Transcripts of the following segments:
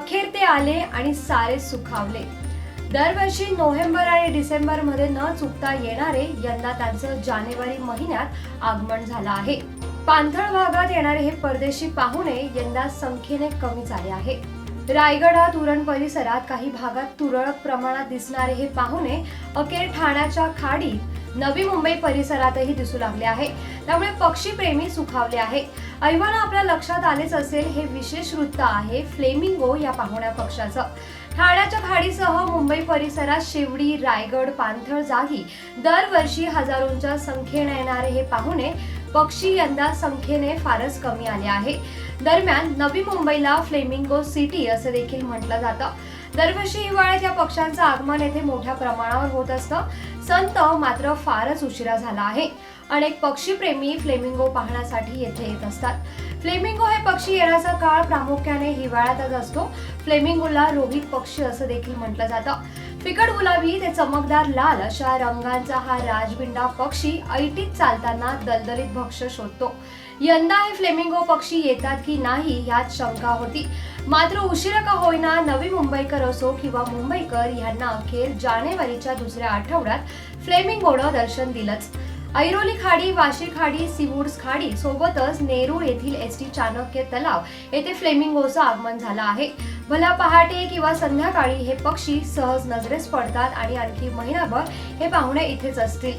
अखेर ते आले आणि सारे सुखावले. दरवर्षी नोव्हेंबर आणि डिसेंबरमध्ये न चुकता येणारे यंदा त्यांचं जानेवारी महिन्यात आगमन झालं आहे. पांथळ भागात येणारे हे परदेशी पाहुणे यंदा संख्येने कमी झाले आहे. रायगडात उरण परिसरात काही भागात तुरळक प्रमाणात दिसणारे हे पाहुणे अखेर ठाण्याच्या खाडीत नवी मुंबई परिसरातही दिसू लागले आहे. त्यामुळे पक्षीप्रेमी सुखावले आहे. ऐवान आपल्या लक्षात आलेच असेल हे विशेष वृत्त आहे फ्लेमिंगो या पाहुण्या पक्षाचं. ठाण्याच्या खाडीसह मुंबई परिसरात शेवडी रायगड पाणथळ जागी दरवर्षी हजारोंच्या संख्येने येणारे हे पाहुणे पक्षी यंदा संख्येने फारच कमी आले आहे. दरम्यान नवी मुंबईला फ्लेमिंगो सिटी असं देखील म्हटलं जातं. दरवर्षी हिवाळ्यात या पक्ष्यांचं आगमन येथे मोठ्या प्रमाणावर होत असतं. संत मात्र फारच उशिरा झाला आहे. अनेक पक्षीप्रेमी फ्लेमिंगो पाहण्यासाठी येथे येत असतात. फ्लेमिंगो हे पक्षी येण्याचा काळ प्रामुख्याने हिवाळ्यातच असतो. फ्लेमिंगोला रोहित पक्षी असं देखील म्हटलं जातं. फिकट गुलाबी ते चमकदार लाल अशा रंगांचा हा राजबिंडा पक्षी ऐटीत चालताना दलदलीत भक्ष शोधतो. यंदा हे फ्लेमिंगो पक्षी येतात की नाही यात शंका होती. मात्र उशिरा का होईना नवी मुंबईकर असो किंवा मुंबईकर यांना अखेर जानेवारीच्या दुसऱ्या आठवड्यात फ्लेमिंगोनं दर्शन दिलंच. ऐरोली खाडी वाशी खाडी सिवूड्स खाडी सोबतच नेरूळ येथील एस टी चाणक्य तलाव येथे फ्लेमिंगोचं आगमन झालं आहे. भला पहाटे किंवा संध्याकाळी हे पक्षी सहज नजरेस पडतात आणि आणखी महिनाभर हे पाहुणे इथेच असतील.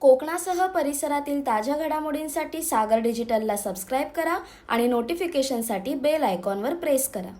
कोकणासह परिसरातील ताज्या घडामोडींसाठी सागर डिजिटलला सबस्क्राईब करा आणि नोटिफिकेशनसाठी बेल आयकॉनवर प्रेस करा.